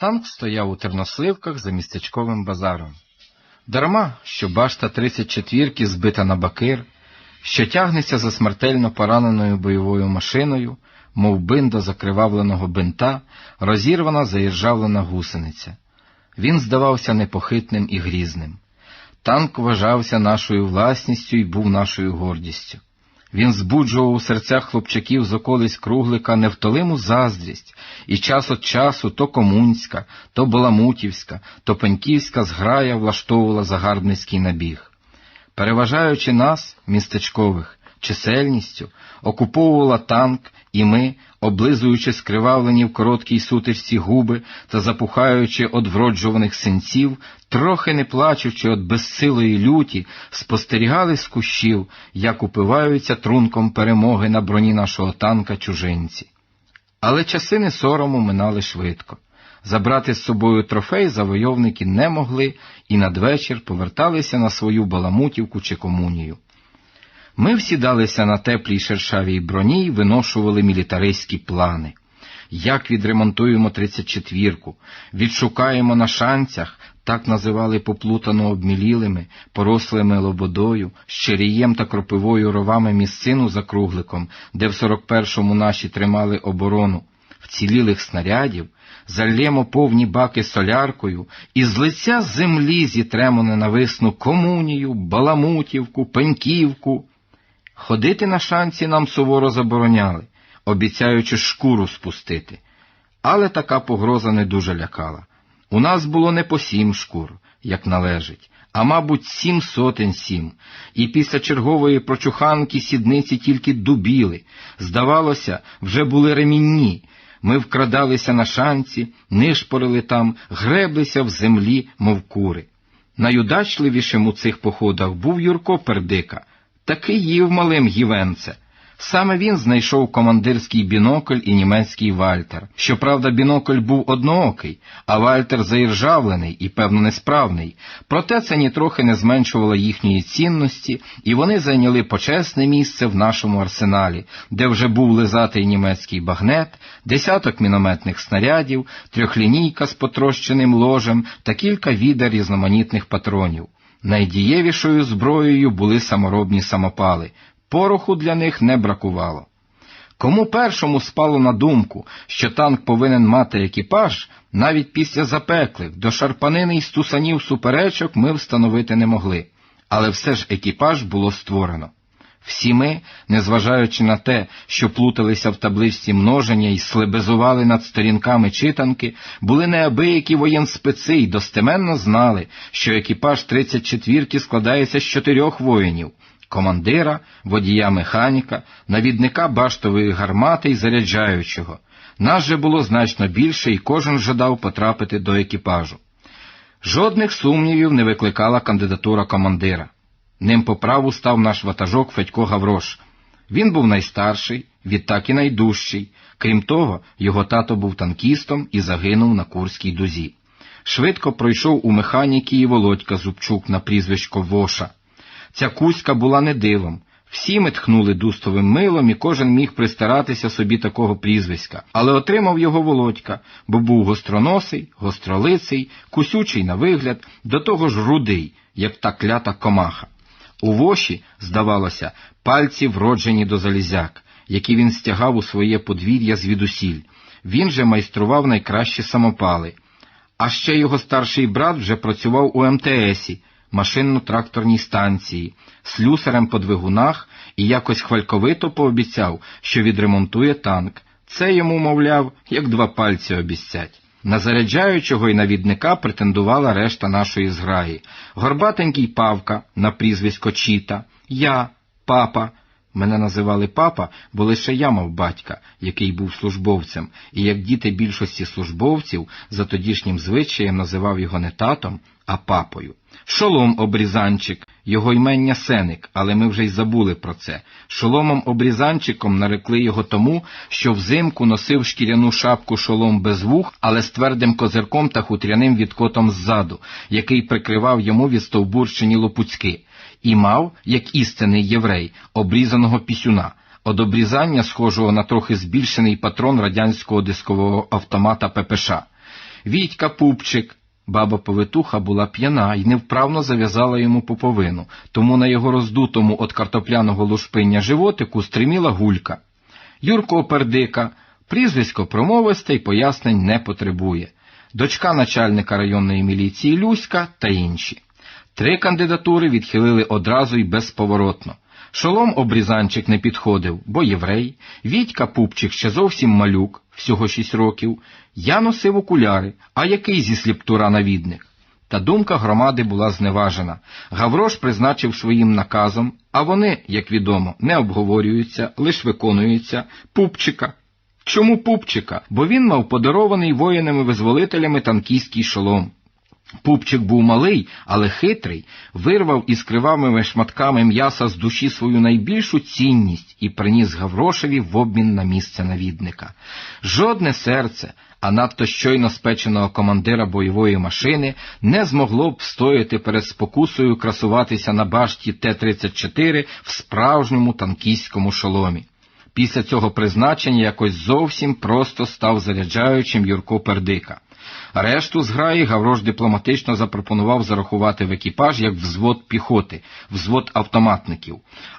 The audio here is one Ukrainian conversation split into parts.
Танк стояв у терносливках за містечковим базаром. Дарма, що башта 34-ки збита на бакир, що тягнеться за смертельно пораненою бойовою машиною, мов бинда закривавленого бинта, розірвана заіржавлена гусениця. Він здавався непохитним і грізним. Танк вважався нашою власністю і був нашою гордістю. Він збуджував у серцях хлопчаків з околиць круглика невтолиму заздрість, і час від часу то комунська, то баламутівська, то пеньківська зграя влаштовувала загарбницький набіг. Переважаючи нас, містечкових, чисельністю, окуповувала танк, і ми, облизуючи скривавлені в короткій сутичці губи та запухаючи од вроджуваних синців, трохи не плачучи від безсилої люті, спостерігали з кущів, як упиваються трунком перемоги на броні нашого танка чужинці. Але часи сорому минали швидко. Забрати з собою трофей завойовники не могли і надвечір поверталися на свою баламутівку чи комунію. Ми всідалися на теплій шершавій броні й виношували мілітаристські плани. Як відремонтуємо 34-ку, відшукаємо на шанцях, так називали поплутано обмілілими, порослими лободою, щерієм та кропивою ровами місцину за кругликом, де в 41-му наші тримали оборону, вцілілих снарядів, зальємо повні баки соляркою і з лиця землі зітремо ненависну комунію, баламутівку, пеньківку. Ходити на шанці нам суворо забороняли, обіцяючи шкуру спустити. Але така погроза не дуже лякала. У нас було не по сім шкур, як належить, а мабуть, сім сотень сім, і після чергової прочуханки сідниці тільки дубіли. Здавалося, вже були ремінні. Ми вкрадалися на шанці, нишпорили там, греблися в землі, мов кури. Найудачливішим у цих походах був Юрко Пердика, Такий їв малим гівенце. Саме він знайшов командирський бінокль і німецький вальтер. Щоправда, бінокль був одноокий, а вальтер заіржавлений і, певно, несправний. Проте це нітрохи не зменшувало їхньої цінності, і вони зайняли почесне місце в нашому арсеналі, де вже був лизатий німецький багнет, десяток мінометних снарядів, трьохлінійка з потрощеним ложем та кілька відер різноманітних патронів. Найдієвішою зброєю були саморобні самопали, пороху для них не бракувало. Кому першому спало на думку, що танк повинен мати екіпаж, навіть після запеклих, до шарпанини й стусанів суперечок ми встановити не могли, але все ж екіпаж було створено. Всі ми, незважаючи на те, що плуталися в табличці множення і слебезували над сторінками читанки, були неабиякі воєнспеци й достеменно знали, що екіпаж 34-ки складається з чотирьох воїнів командира, водія механіка, навідника баштової гармати й заряджаючого. Нас же було значно більше, і кожен жадав потрапити до екіпажу. Жодних сумнівів не викликала кандидатура командира. Ним по праву став наш ватажок Федько Гаврош. Він був найстарший, відтак і найдужчий. Крім того, його тато був танкістом і загинув на Курській дузі. Швидко пройшов у механіки і Володька Зубчук на прізвисько Воша. Ця Кузька була не дивом. Всі ми тхнули дустовим милом, і кожен міг пристаратися собі такого прізвиська, але отримав його Володька, бо був гостроносий, гостролиций, кусючий на вигляд, до того ж рудий, як та клята комаха. У воші, здавалося, пальці вроджені до залізяк, які він стягав у своє подвір'я звідусіль. Він же майстрував найкращі самопали. А ще його старший брат вже працював у МТСі, машинно-тракторній станції, слюсарем по двигунах і якось хвальковито пообіцяв, що відремонтує танк. Це йому, мовляв, як два пальці обіцять. На заряджаючого і навідника претендувала решта нашої зграї. Горбатенький Павка на прізвисько Чіта, я, папа. Мене називали папа, бо лише я мав батька, який був службовцем, і як діти більшості службовців за тодішнім звичаєм називав його не татом, а папою. Шолом обрізанчик, його ймення Сеник, але ми вже й забули про це. Шоломом обрізанчиком нарекли його тому, що взимку носив шкіряну шапку шолом без вух, але з твердим козирком та хутряним відкотом ззаду, який прикривав йому відстовбурчені лопуцьки, і мав, як істинний єврей, обрізаного пісюна. Од обрізання, схожого на трохи збільшений патрон радянського дискового автомата ППШ. Вітька Пупчик. Баба повитуха була п'яна і невправно зав'язала йому пуповину, тому на його роздутому від картопляного лушпиння животику стриміла гулька. Юрко Пердика, прізвисько промовисте й пояснень не потребує. Дочка начальника районної міліції Люська та інші. Три кандидатури відхилили одразу й безповоротно. Шолом обрізанчик не підходив, бо єврей, Вітька Пупчик ще зовсім малюк, всього шість років, я носив окуляри, а який зі сліптура навідник? Та думка громади була зневажена. Гаврош призначив своїм наказом, а вони, як відомо, не обговорюються, лиш виконуються, Пупчика. Чому Пупчика? Бо він мав подарований воїнами-визволителями танкійський шолом. Пупчик був малий, але хитрий, вирвав із кривавими шматками м'яса з душі свою найбільшу цінність і приніс Гаврошеві в обмін на місце навідника. Жодне серце, а надто щойно спеченого командира бойової машини, не змогло б встояти перед спокусою красуватися на башті Т-34 в справжньому танкійському шоломі. Після цього призначення якось зовсім просто став заряджаючим Юрко Пердика. Решту зграї Гаврош дипломатично запропонував зарахувати в екіпаж як взвод піхоти, взвод автоматників.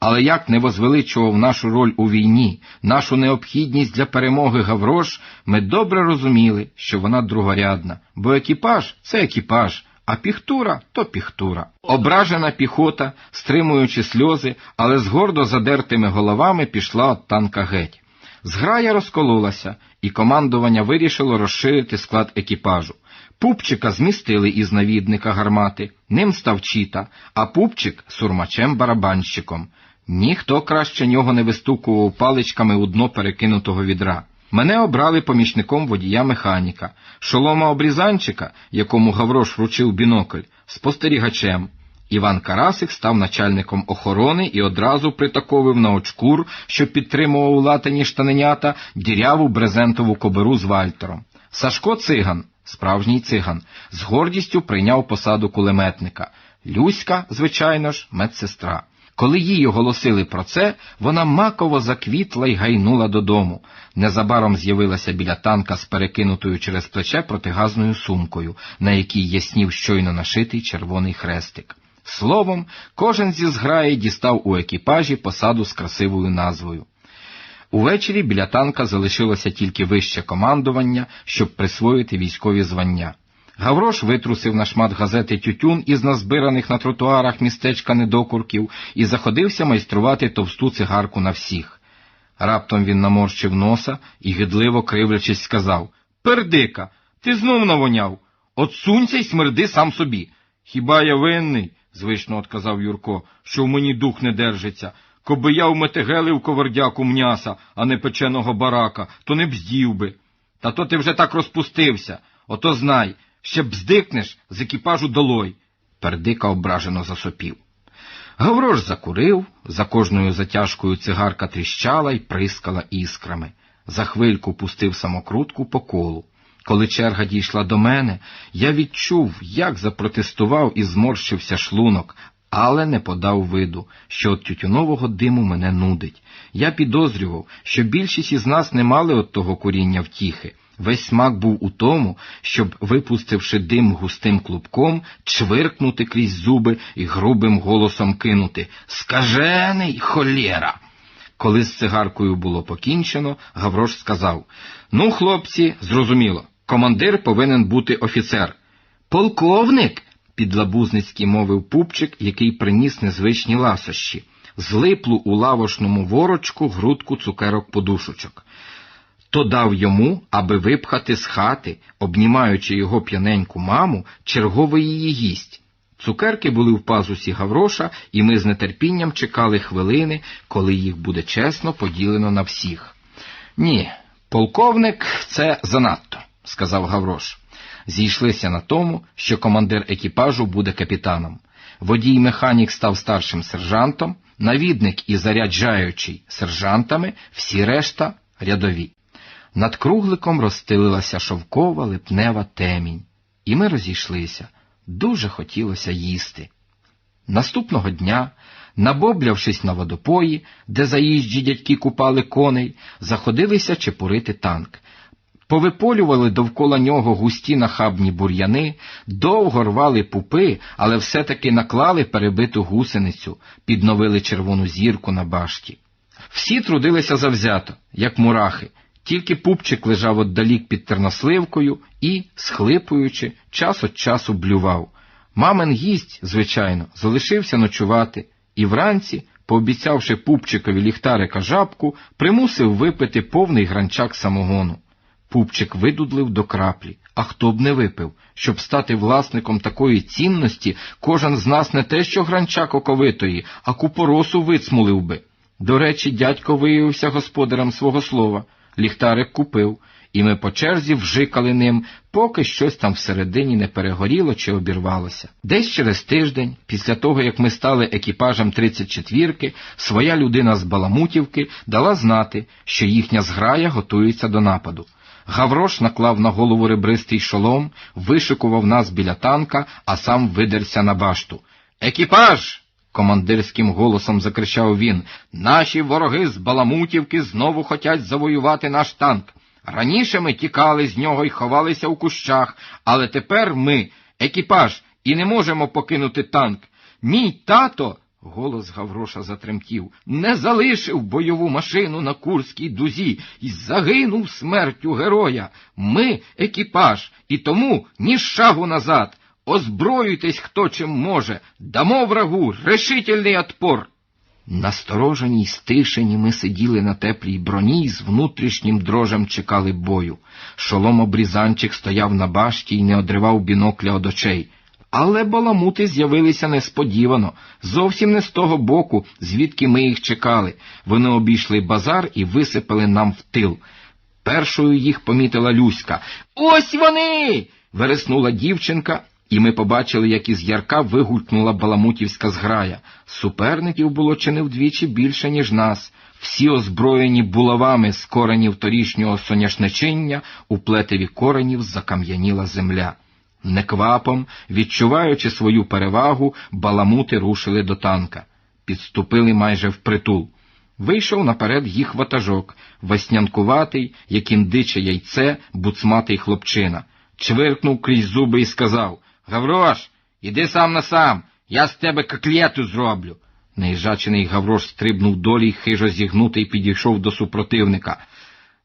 Але як не возвеличував нашу роль у війні, нашу необхідність для перемоги Гаврош, ми добре розуміли, що вона другорядна, бо екіпаж це екіпаж, а піхтура то піхтура. Ображена піхота, стримуючи сльози, але з гордо задертими головами пішла от танка геть. Зграя розкололася, і командування вирішило розширити склад екіпажу. Пупчика змістили із навідника гармати, ним став чіта, а пупчик сурмачем-барабанщиком. Ніхто краще нього не вистукував паличками у дно перекинутого відра. Мене обрали помічником водія механіка, шолома обрізанчика, якому Гаврош вручив бінокль, спостерігачем. Іван Карасик став начальником охорони і одразу притаковив на очкур, що підтримував латані штаненята, діряву брезентову коберу з вальтером. Сашко циган, справжній циган, з гордістю прийняв посаду кулеметника. Люська, звичайно ж, медсестра. Коли їй оголосили про це, вона маково заквітла й гайнула додому. Незабаром з'явилася біля танка з перекинутою через плече протигазною сумкою, на якій яснів щойно нашитий червоний хрестик. Словом, кожен зі зграї дістав у екіпажі посаду з красивою назвою. Увечері біля танка залишилося тільки вище командування, щоб присвоїти військові звання. Гаврош витрусив на шмат газети тютюн із назбираних на тротуарах містечка недокурків і заходився майструвати товсту цигарку на всіх. Раптом він наморщив носа і, гидливо кривлячись, сказав Пердика, ти знов навоняв. Отсунься й смерди сам собі. Хіба я винний? звично отказав Юрко, що в мені дух не держиться. Коби я в метегелив ковардяку м'яса, а не печеного барака, то не бздів би. Та то ти вже так розпустився. Ото знай, ще бздикнеш з екіпажу долой. Пердика ображено засопів. Гаврош закурив, за кожною затяжкою цигарка тріщала й прискала іскрами. За хвильку пустив самокрутку по колу. Коли черга дійшла до мене, я відчув, як запротестував і зморщився шлунок, але не подав виду, що від тютюнового диму мене нудить. Я підозрював, що більшість із нас не мали от того куріння втіхи. Весь смак був у тому, щоб, випустивши дим густим клубком, чвиркнути крізь зуби і грубим голосом кинути Скажений холєра! Коли з цигаркою було покінчено, Гаврош сказав Ну, хлопці, зрозуміло, командир повинен бути офіцер. Полковник. підлабузницьки мовив пупчик, який приніс незвичні ласощі, злиплу у лавошному ворочку грудку цукерок подушочок. То дав йому, аби випхати з хати, обнімаючи його п'яненьку маму, черговий її гість. Цукерки були в пазусі Гавроша, і ми з нетерпінням чекали хвилини, коли їх буде чесно поділено на всіх. Ні, полковник це занадто, сказав Гаврош. Зійшлися на тому, що командир екіпажу буде капітаном. Водій механік став старшим сержантом, навідник і заряджаючий сержантами, всі решта рядові. Над кругликом розстелилася шовкова липнева темінь, і ми розійшлися. Дуже хотілося їсти. Наступного дня, набоблявшись на водопої, де заїжджі дядьки купали коней, заходилися чепурити танк. Повиполювали довкола нього густі нахабні бур'яни, довго рвали пупи, але все-таки наклали перебиту гусеницю, підновили червону зірку на башті. Всі трудилися завзято, як мурахи, тільки пупчик лежав отдалік під терносливкою і, схлипуючи, час від часу блював. Мамин гість, звичайно, залишився ночувати, і вранці, пообіцявши пупчикові ліхтарика жабку, примусив випити повний гранчак самогону. Пупчик видудлив до краплі. А хто б не випив? Щоб стати власником такої цінності, кожен з нас не те, що гранчак оковитої, а купоросу вицмулив би. До речі, дядько виявився господарем свого слова. Ліхтарик купив, і ми по черзі вжикали ним, поки щось там всередині не перегоріло чи обірвалося. Десь через тиждень, після того як ми стали екіпажем 34-ки, своя людина з Баламутівки дала знати, що їхня зграя готується до нападу. Гаврош наклав на голову ребристий шолом, вишикував нас біля танка, а сам видерся на башту. Екіпаж! командирським голосом закричав він. Наші вороги з Баламутівки знову хотять завоювати наш танк. Раніше ми тікали з нього і ховалися у кущах, але тепер ми, екіпаж, і не можемо покинути танк. Мій тато. Голос Гавроша затремтів, не залишив бойову машину на Курській дузі і загинув смертю героя. Ми екіпаж, і тому ні шагу назад. Озброюйтесь, хто чим може, дамо врагу решительний отпор. Насторожені й стишені ми сиділи на теплій броні і з внутрішнім дрожем чекали бою. Шолом обрізанчик стояв на башті і не одривав бінокля од очей. Але баламути з'явилися несподівано, зовсім не з того боку, звідки ми їх чекали. Вони обійшли базар і висипали нам в тил. Першою їх помітила Люська. Ось вони. вереснула дівчинка, і ми побачили, як із ярка вигулькнула баламутівська зграя. Суперників було чи не вдвічі більше, ніж нас. Всі озброєні булавами з коренів торішнього соняшничиння, у плетеві коренів закам'яніла земля. Неквапом, відчуваючи свою перевагу, баламути рушили до танка. Підступили майже впритул. Вийшов наперед їх ватажок, веснянкуватий, як індиче яйце, буцматий хлопчина. Чвиркнув крізь зуби і сказав Гаврош, іди сам на сам, я з тебе котлету зроблю. Неїжачений Гаврош стрибнув долі, хижо зігнутий підійшов до супротивника.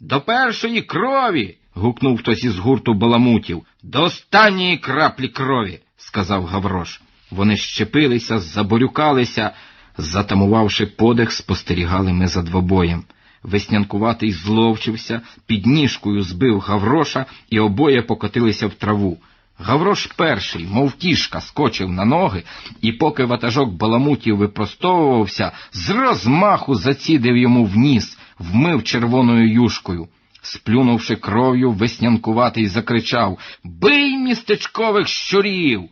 До першої крові. Гукнув хтось із гурту баламутів. До останньої краплі крові, сказав Гаврош. Вони щепилися, заборюкалися, затамувавши подих, спостерігали ми за двобоєм. Веснянкуватий зловчився, під ніжкою збив Гавроша, і обоє покотилися в траву. Гаврош перший, мов кішка, скочив на ноги, і поки ватажок баламутів випростовувався, з розмаху зацідив йому в ніс, вмив червоною юшкою. Сплюнувши кров'ю, веснянкуватий закричав Бий містечкових щурів!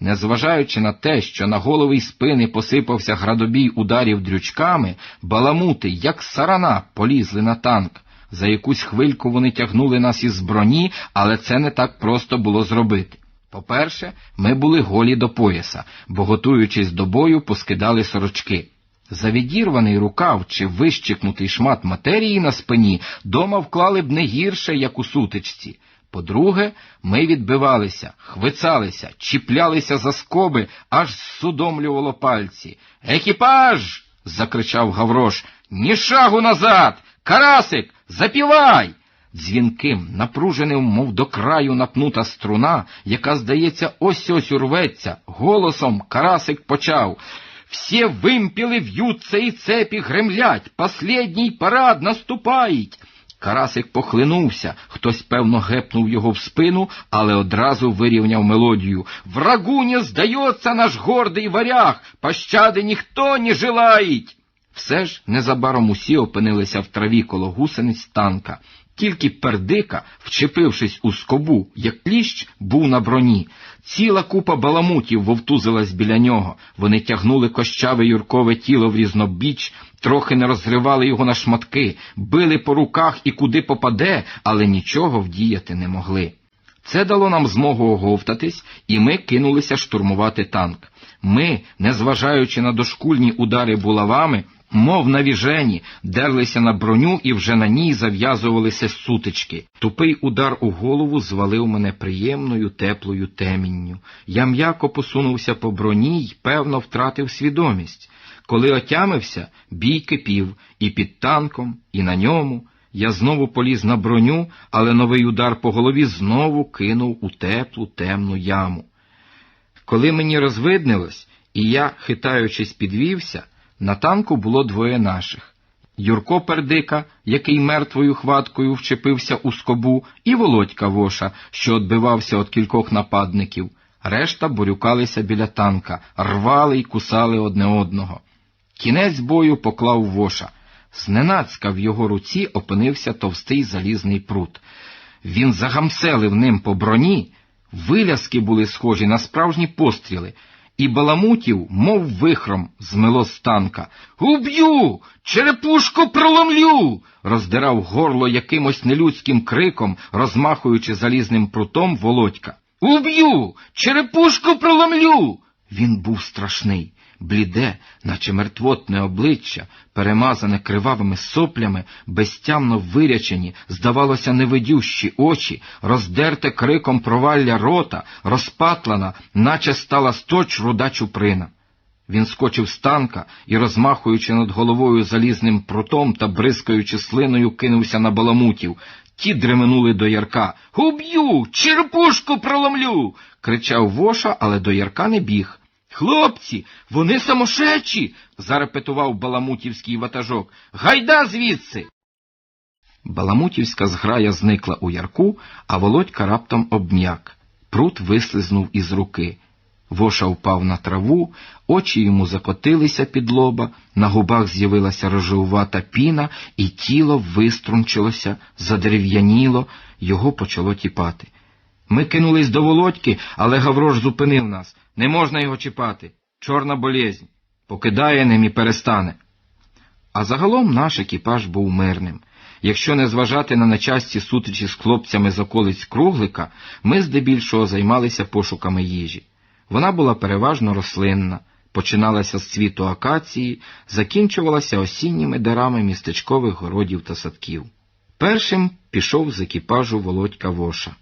Незважаючи на те, що на голови й спини посипався градобій ударів дрючками, баламути, як сарана, полізли на танк. За якусь хвильку вони тягнули нас із броні, але це не так просто було зробити. По-перше, ми були голі до пояса, бо, готуючись до бою, поскидали сорочки. За відірваний рукав чи вищикнутий шмат матерії на спині дома вклали б не гірше, як у сутичці. По-друге, ми відбивалися, хвицалися, чіплялися за скоби, аж судомлювало пальці. Екіпаж. закричав Гаврош. Ні шагу назад! Карасик, запівай! Дзвінким, напруженим, мов до краю напнута струна, яка, здається, ось ось урветься, голосом Карасик почав. Все вимпіли в'ються і цепі гремлять, последній парад наступають. Карасик похлинувся, хтось, певно, гепнув його в спину, але одразу вирівняв мелодію. Врагу не здається наш гордий варяг, пощади ніхто не желають. Все ж незабаром усі опинилися в траві коло гусениць танка. Тільки пердика, вчепившись у скобу, як кліщ, був на броні. Ціла купа баламутів вовтузилась біля нього. Вони тягнули кощаве юркове тіло в різнобіч, трохи не розривали його на шматки, били по руках і куди попаде, але нічого вдіяти не могли. Це дало нам змогу оговтатись, і ми кинулися штурмувати танк. Ми, незважаючи на дошкульні удари булавами, мов навіжені, дерлися на броню і вже на ній зав'язувалися сутички. Тупий удар у голову звалив мене приємною теплою темінню. Я м'яко посунувся по броні й, певно, втратив свідомість. Коли отямився, бій кипів і під танком, і на ньому. Я знову поліз на броню, але новий удар по голові знову кинув у теплу темну яму. Коли мені розвиднилось, і я, хитаючись, підвівся, на танку було двоє наших. Юрко Пердика, який мертвою хваткою вчепився у скобу, і Володька Воша, що відбивався від кількох нападників. Решта борюкалися біля танка, рвали й кусали одне одного. Кінець бою поклав Воша. Зненацька в його руці опинився товстий залізний прут. Він загамселив ним по броні, виляски були схожі на справжні постріли, і баламутів, мов вихром, змило з танка. Уб'ю! Черепушку проломлю! роздирав горло якимось нелюдським криком, розмахуючи залізним прутом володька. Уб'ю! Черепушку проломлю! Він був страшний, бліде, наче мертвотне обличчя, перемазане кривавими соплями, безтямно вирячені, здавалося, невидющі очі, роздерте криком провалля рота, розпатлана, наче стала сточ руда чуприна. Він скочив з танка і, розмахуючи над головою залізним прутом та бризкаючи слиною, кинувся на баламутів. Ті дременули до ярка. Уб'ю! Черепушку проломлю. кричав Воша, але до ярка не біг. Хлопці, вони самошечі. зарепетував баламутівський ватажок. Гайда звідси. Баламутівська зграя зникла у ярку, а володька раптом обм'як. Прут вислизнув із руки. Воша впав на траву, очі йому закотилися під лоба, на губах з'явилася рожевувата піна, і тіло виструнчилося, задерев'яніло, його почало тіпати. Ми кинулись до володьки, але Гаврош зупинив нас. Не можна його чіпати. Чорна болезнь. Покидає ним і перестане. А загалом наш екіпаж був мирним. Якщо не зважати на начасті сутичі з хлопцями з околиць круглика, ми здебільшого займалися пошуками їжі. Вона була переважно рослинна, починалася з цвіту акації, закінчувалася осінніми дарами містечкових городів та садків. Першим пішов з екіпажу Володька Воша.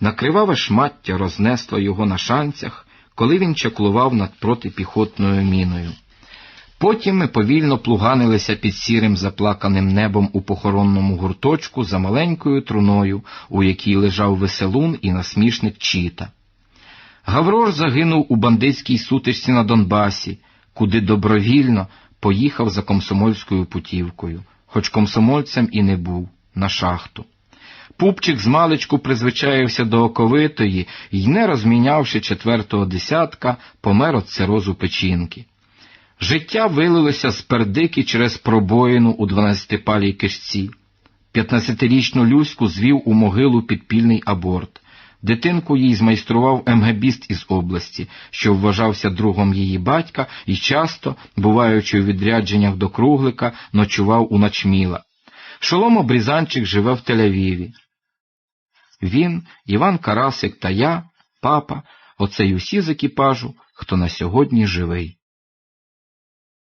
Накриваве шмаття рознесло його на шанцях, коли він чаклував над протипіхотною міною. Потім ми повільно плуганилися під сірим заплаканим небом у похоронному гурточку за маленькою труною, у якій лежав веселун і насмішник Чіта. Гаврош загинув у бандитській сутичці на Донбасі, куди добровільно поїхав за комсомольською путівкою, хоч комсомольцем і не був, на шахту. Пупчик з маличку призвичаївся до оковитої і, не розмінявши четвертого десятка, помер від цирозу печінки. Життя вилилося з пердики через пробоїну у дванадцятипалій кишці. П'ятнадцятирічну Люську звів у могилу підпільний аборт. Дитинку їй змайстрував МГБіст із області, що вважався другом її батька і часто, буваючи у відрядженнях до круглика, ночував у начміла. Шолом Обрізанчик живе в Тель-Авіві. Він, Іван Карасик та я, папа, оце й усі з екіпажу, хто на сьогодні живий.